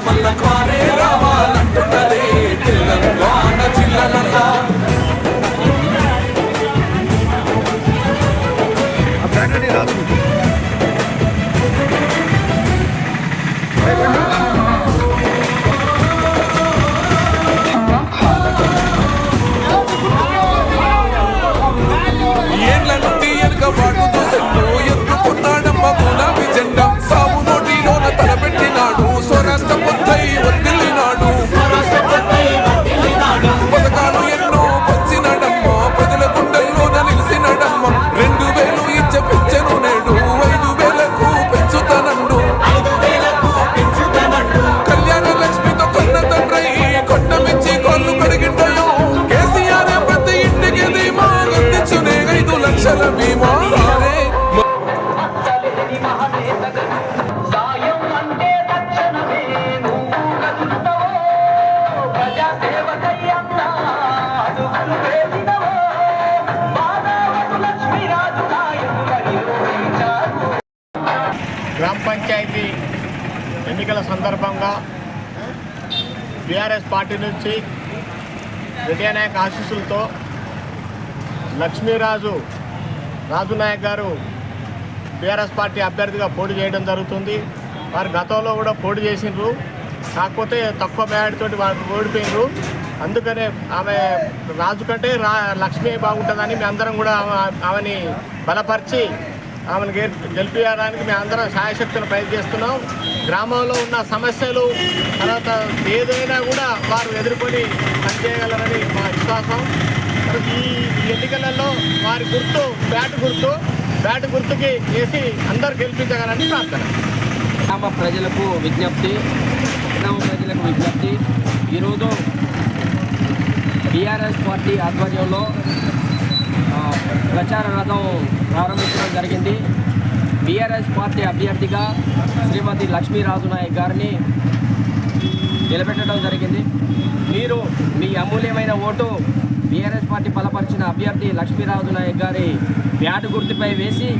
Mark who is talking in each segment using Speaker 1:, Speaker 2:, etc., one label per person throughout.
Speaker 1: balla, balla,
Speaker 2: గ్రామ పంచాయతీ ఎన్నికల సందర్భంగా బీఆర్ఎస్ పార్టీ నుంచి విజయనాయక్ ఆశీస్సులతో లక్ష్మీరాజు రాజునాయక్ గారు బీఆర్ఎస్ పార్టీ అభ్యర్థిగా పోటీ చేయడం జరుగుతుంది. వారు గతంలో కూడా పోటీ చేసిండ్రు. కాకపోతే తక్కువ తోటి వారు ఓడిపోయినరు అందుకనే ఆమె రాజు కంటే రా లక్ష్మి బాగుంటుందని మేము అందరం కూడా ఆమె- ఆమెని బలపరిచి ఆమెను గెలిపించడానికి మేము అందరం సాయశక్తులు ప్రయత్నిస్తున్నాం. గ్రామంలో ఉన్న సమస్యలు తర్వాత ఏదైనా కూడా వారు ఎదుర్కొని పనిచేయగలరని మా విశ్వాసం. ఈ ఎన్నికలలో వారి గుర్తు బ్యాట్ గుర్తు బ్యాట్ గుర్తుకి వేసి అందరు గెలిపించగలని ప్రార్థన.
Speaker 3: గ్రామ ప్రజలకు విజ్ఞప్తి గ్రామ ప్రజలకు విజ్ఞప్తి. ఈరోజు టీఆర్ఎస్ పార్టీ ఆధ్వర్యంలో ప్రచార రథం ప్రారంభించడం జరిగింది. బీఆర్ఎస్ పార్టీ అభ్యర్థిగా శ్రీమతి లక్ష్మీరాజు నాయక్ గారిని నిలబెట్టడం జరిగింది. మీరు మీ అమూల్యమైన ఓటు బీఆర్ఎస్ పార్టీ బలపరిచిన అభ్యర్థి లక్ష్మీరాజు నాయక్ గారి బ్యాటు గుర్తుపై వేసి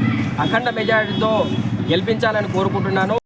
Speaker 3: అఖండ మెజారిటీతో గెలిపించాలని కోరుకుంటున్నాను.